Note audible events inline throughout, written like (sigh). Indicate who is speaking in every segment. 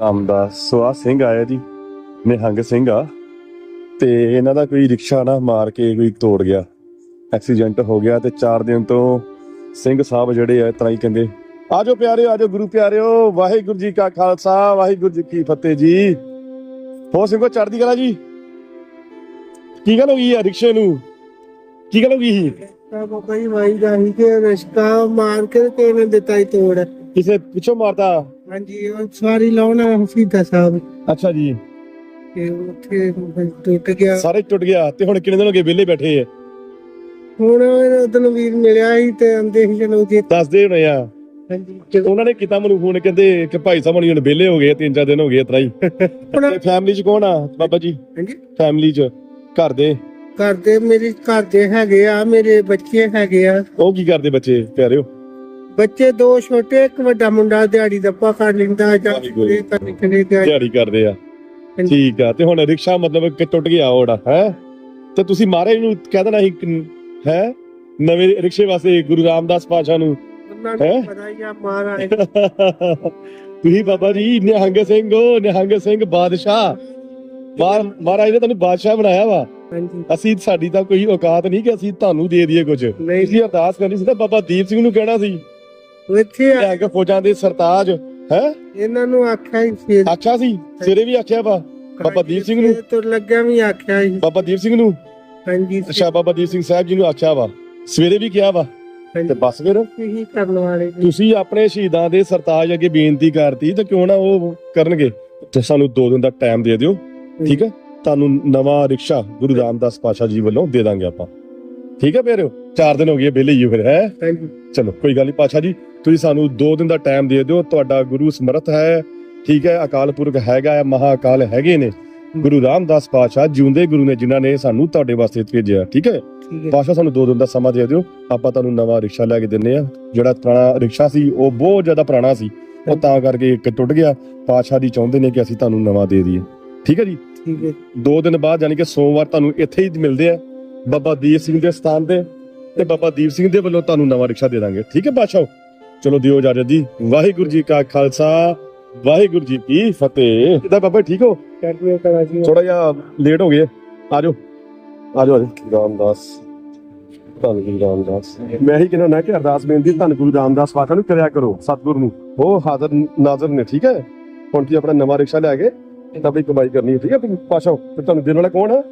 Speaker 1: ਰਾਮਦਾਸ ਸਵਾ ਸਿੰਘ ਆਇਆ ਜੀ ਨਿਹੰਗ ਸਿੰਘ ਆ। ਤੇ ਇਹਨਾਂ ਦਾ ਕੋਈ ਰਿਕਸ਼ਾ ਨਾ ਮਾਰ ਕੇ ਕੋਈ ਤੋੜ ਗਿਆ। ਐਕਸੀਡੈਂਟ ਹੋ ਗਿਆ ਤੇ 4 ਦਿਨ ਤੋਂ ਸਿੰਘ ਸਾਹਿਬ ਜਿਹੜੇ ਆ ਹੀ ਕਹਿੰਦੇ ਆਜੋ ਪਿਆਰਿਓ ਆਜੋ ਗੁਰੂ ਪਿਆਰਿਓ ਵਾਹਿਗੁਰੂ ਜੀ ਕਾ ਖਾਲਸਾ ਵਾਹਿਗੁਰੂ ਜੀ ਕੀ ਫਤਿਹ ਜੀ। ਹੋ ਸਿੰਘੋ ਚੜ੍ਹਦੀ ਕਲਾ ਜੀ। ਕੀ ਗੱਲ ਹੋ ਗਈ ਆ ਰਿਕਸ਼ੇ ਨੂੰ? ਕੀ ਗੱਲ ਹੋ ਗਈ ਸੀ?
Speaker 2: ਬਾਬਾ ਜੀ ਵਾਈ ਦਾ ਹੀ ਕਿ ਰਸਤਾ ਮਾਰ ਕੇ ਤੇ ਨੇ ਦਿੱਤਾ ਹੀ ਤੋੜ।
Speaker 1: ਕਿਸੇ ਪਿੱਛੋਂ ਮਾਰਦਾ
Speaker 2: ਹਾਂਜੀ ਉਹ ਸਵਾਰੀ ਲਾਉਣਾ ਹਫੀਦਾ ਸਾਹਿਬ।
Speaker 1: ਅੱਛਾ ਜੀ।
Speaker 2: ਤੇ ਉੱਥੇ ਟੁੱਟ ਗਿਆ।
Speaker 1: ਸਾਰੇ ਟੁੱਟ ਗਿਆ ਤੇ ਹੁਣ ਕਿੰਨੇ ਦਿਨ ਹੋ ਗਏ ਵਿਹਲੇ ਬੈਠੇ ਆ
Speaker 2: ਹੁਣ ਉਦੋਂ ਵੀਰ ਮਿਲਿਆ ਸੀ ਤੇ ਆਂਦੇ ਸੀ ਚਲੋ ਜੀ
Speaker 1: ਦੱਸਦੇ ਹੋਣੇ ਆ।
Speaker 2: ਹਾਂਜੀ।
Speaker 1: ਤੇ ਉਹਨਾਂ ਨੇ ਕੀਤਾ ਮੈਨੂੰ ਫੋਨ ਕਹਿੰਦੇ ਕਿ ਭਾਈ ਸਾਹਿਬ ਹੁਣੀ ਹੁਣ ਵਿਹਲੇ ਹੋ ਗਏ ਤਿੰਨ ਚਾਰ ਦਿਨ ਹੋ ਗਏ ਇਤਰਾ ਹੀ। ਤੇ ਫੈਮਿਲੀ ਚ ਕੌਣ ਆ ਬਾਬਾ ਜੀ?
Speaker 2: ਹਾਂਜੀ।
Speaker 1: ਫੈਮਿਲੀ ਚ ਘਰ ਦੇ?
Speaker 2: ਘਰ ਦੇ ਮੇਰੇ ਘਰ ਦੇ ਹੈਗੇ ਆ ਮੇਰੇ ਬੱਚੇ ਹੈਗੇ ਆ।
Speaker 1: ਉਹ ਕੀ ਕਰਦੇ ਬੱਚੇ ਪਿਆਰਿਓ?
Speaker 2: ਬੱਚੇ ਦੋ ਛੋਟੇ ਇੱਕ ਵੱਡਾ ਮੁੰਡਾ ਦਿਹਾੜੀ ਦੱਪਾ ਕਰ ਲੈਂਦਾ ਜਾਂ
Speaker 1: ਵਾਹਿਗੁਰੂ।
Speaker 2: ਇਹ ਤਾਂ ਨਿਕਲੇ
Speaker 1: ਦਿਹਾੜੀ। ਕਰਦੇ ਆ। ਠੀਕ ਆ ਤੇ ਹੁਣ ਰਿਕਸ਼ਾ ਮਤਲਬ ਕਿ ਟੁੱਟ ਗਿਆ ਉਹੜਾ ਹੈ? ਤੇ ਤੁਸੀਂ ਮਾਰੇ ਇਹਨੂੰ ਕਹਿ ਦੇਣਾ ਸੀ ਹੈ? ਨਵੇਂ ਰਿਕਸ਼ੇ ਵਾਸਤੇ ਗੁਰੂ ਰਾਮਦਾਸ ਪਾਸ਼ਾ ਨੂੰ
Speaker 2: ਉਹਨਾਂ? ਨੂੰ ਪਤਾ ਹੀ ਆ (laughs)
Speaker 1: ਤੁਸੀਂ ਬਾਬਾ ਜੀ ਨਿਹੰਗ ਸਿੰਘ ਹੋ ਨਿਹੰਗ ਸਿੰਘ ਬਾਦਸ਼ਾਹ। ਮਹਾਰਾਜ ਨੇ ਤੁਹਾਨੂੰ ਬਾਦਸ਼ਾਹ ਬਣਾਇਆ ਵਾ। ਅਸੀਂ ਸਾਡੀ ਤਾਂ ਕੋਈ ਔਕਾਤ ਨਹੀਂ ਕਿ ਅਸੀਂ ਤੁਹਾਨੂੰ ਦੇ ਦਈਏ ਕੁਝ। ਲਈ ਅਰਦਾਸ ਕਰਨੀ ਸੀ ਨਾ ਬਾਬਾ ਦੀਪ ਸਿੰਘ ਨੂੰ ਕਹਿਣਾ ਸੀ।
Speaker 2: ਇੱਥੇ ਆ-
Speaker 1: ਨਿਹੰਗ ਫੌਜਾਂ ਦੇ ਸਰਤਾਜ ਹੈ?
Speaker 2: ਇਹਨਾਂ ਨੂੰ ਆਖਿਆ ਹੀ ਫੇਰ
Speaker 1: ਆਖਿਆ ਸੀ? ਸਿਰੇ ਵੀ ਆਖਿਆ ਵਾ ਬਾਬਾ ਦੀਪ ਸਿੰਘ ਨੂੰ?
Speaker 2: ਤੋਂ ਲੱਗਿਆ ਵੀ ਆਖਿਆ ਸੀ
Speaker 1: ਬਾਬਾ ਦੀਪ ਸਿੰਘ ਨੂੰ?
Speaker 2: ਹਾਂਜੀ
Speaker 1: ਅੱਛਾ ਬਾਬਾ ਦੀਪ ਸਿੰਘ ਸਾਹਿਬ ਜੀ ਨੂੰ ਆਖਿਆ ਵਾ। ਸਵੇਰੇ ਵੀ ਕਿਹਾ ਵਾ। ਤੇ ਬਸ ਫਿਰ?
Speaker 2: ਇਹੀ ਕਰਨ ਵਾਲੇ ਜੀ।
Speaker 1: ਤੁਸੀਂ ਆਪਣੇ ਸ਼ਹੀਦਾਂ ਦੇ ਸਰਤਾਜ ਅੱਗੇ ਬੇਨਤੀ ਕਰਤੀ ਤੇ ਕਿਉਂ ਨਾ ਉਹ ਕਰਨਗੇ? ਤੇ ਸਾਨੂੰ 2 ਦਿਨ ਦਾ ਟਾਈਮ ਦੇ ਦਿਓ ਠੀਕ ਹੈ? ਤੁਹਾਨੂੰ ਨਵਾਂ ਰਿਕਸ਼ਾ ਗੁਰੂ ਰਾਮਦਾਸ ਪਾਸ਼ਾ ਜੀ ਵੱਲੋਂ ਦੇ ਦਾਂਗੇ ਆਪਾਂ। ਠੀਕ ਹੈ ਪਿਆਰਿਓ 4 ਦਿਨ ਹੋ ਗਏ ਵਿਹਲੇ ਹੀ ਹੋ ਫਿਰ ਹੈ?
Speaker 2: ਹਾਂਜੀ
Speaker 1: ਚਲੋ ਕੋਈ ਗੱਲ ਨਹੀਂ ਪਾਸ਼ਾ ਜੀ ਤੁਸੀਂ ਸਾਨੂੰ 2 ਦਿਨ ਦਾ ਟਾਈਮ ਦੇ ਦਿਓ। ਤੁਹਾਡਾ ਗੁਰੂ ਸਮਰਥ ਹੈ ਠੀਕ ਹੈ ਅਕਾਲ ਪੁਰਖ ਹੈਗਾ ਹੈ ਮਹਾ ਅਕਾਲ ਹੈਗੇ ਨੇ। ਗੁਰੂ ਰਾਮਦਾਸ ਪਾਸ਼ਾ ਜਿਉਂਦੇ ਗੁਰੂ ਨੇ ਜਿਨ੍ਹਾਂ ਨੇ ਸਾਨੂੰ ਤੁਹਾਡੇ ਵਾਸਤੇ ਭੇਜਿਆ ਠੀਕ ਹੈ? ਪਾਸ਼ਾ ਸਾਨੂੰ 2 ਦਿਨ ਦਾ ਸਮਾਂ ਦੇ ਦਿਓ। ਆਪਾਂ ਤੁਹਾਨੂੰ ਨਵਾਂ ਰਿਕਸ਼ਾ ਲੈ ਕੇ ਦਿੰਨੇ ਆ ਜਿਹੜਾ ਪੁਰਾਣਾ ਰਿਕਸ਼ਾ ਸੀ ਉਹ ਬਹੁਤ ਜ਼ਿਆਦਾ ਪੁਰਾਣਾ ਸੀ। ਉਹ ਤਾਂ ਕਰਕੇ ਇੱਕ ਟੁੱਟ ਗਿਆ। ਪਾਸ਼ਾ ਦੀ ਚਾਹੁੰਦੇ ਨੇ ਕਿ ਅਸੀਂ ਤੁਹਾਨੂੰ ਨਵਾਂ ਦੇ ਦਈਏ। ਠੀਕ ਹੈ ਜੀ?
Speaker 2: ਠੀਕ ਹੈ।
Speaker 1: 2 ਦਿਨ ਬਾਅਦ ਯਾਨੀ ਕਿ ਸੋਮਵਾਰ ਤੁਹਾਨੂੰ ਇੱਥੇ ਹੀ ਮਿਲਦੇ ਆ। ਬਾਬਾ ਦੀਪ ਸਿੰਘ ਦੇ ਸਥਾਨ ਤੇ ਤੇ ਬਾਬਾ ਦੀਪ ਸਿੰਘ ਦੇ ਵੱਲੋਂ ਤੁਹਾਨੂੰ ਨਵਾਂ ਰਿਕਸ਼ਾ ਦੇ ਦਾਂਗੇ। ਠੀਕ ਹੈ ਪਾਸ਼ਾ ਚਲੋ ਦਿਓ ਇਜਾਜ਼ਤ ਜੀ। ਵਾਹਿਗੁਰੂ ਜੀ ਕਾ ਖਾਲਸਾ ਵਾਹਿਗੁਰੂ ਜੀ ਕੀ ਫਤਿਹ। ਕਿਦਾਂ ਬਾਬਾ ਠੀਕ ਹੋ? ਥੋੜਾ ਜਿਹਾ ਲੇਟ ਹੋ ਗਏ। ਆਜੋ। ਆਜੋ ਆਜੋ। ਰਾਮਦਾਸ। ਧੰਨ ਗੁਰੂ ਰਾਮਦਾਸ। ਮੈਂ ਹੀ ਕਹਿੰਦਾ ਨਾ ਕਿ ਅਰਦਾਸ ਬੇਨਤੀ ਧੰਨ ਗੁਰੂ ਰਾਮਦਾਸ ਪਾਠਾਂ ਨੂੰ ਕਰਿਆ ਕਰੋ ਸਤਿਗੁਰੂ ਨੂੰ। ਉਹ ਹਾਜ਼ਰ ਨਾਜ਼ਰ ਨੇ ਠੀਕ ਹੈ? ਹੁਣ ਤੁਸੀਂ ਆਪਣਾ ਨਵਾਂ ਰਿਕਸ਼ਾ ਲੈ ਕੇ ਤਾਂ ਵੀ ਕਮਾਈ ਕਰਨੀ ਹੈ ਠੀਕ ਹੈ? ਤੁਸੀਂ ਪਾਸ਼ਾ ਤੇ ਤੁਹਾਨੂੰ ਦੇਣ ਵਾਲਾ ਕੌਣ ਹੈ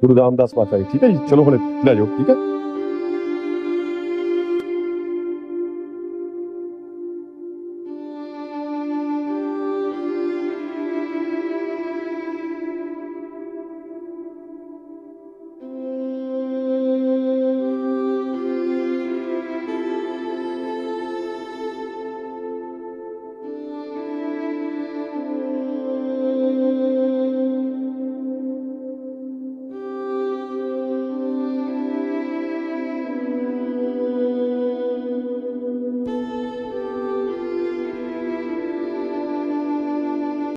Speaker 1: ਗੁਰੂ ਰਾਮਦਾਸ ਪਾਤਸ਼ਾਹ ਜੀ। ਠੀਕ ਹੈ ਜੀ? ਚਲੋ ਹੁਣ ਲੈ ਜਾਓ। ਠੀਕ ਹੈ?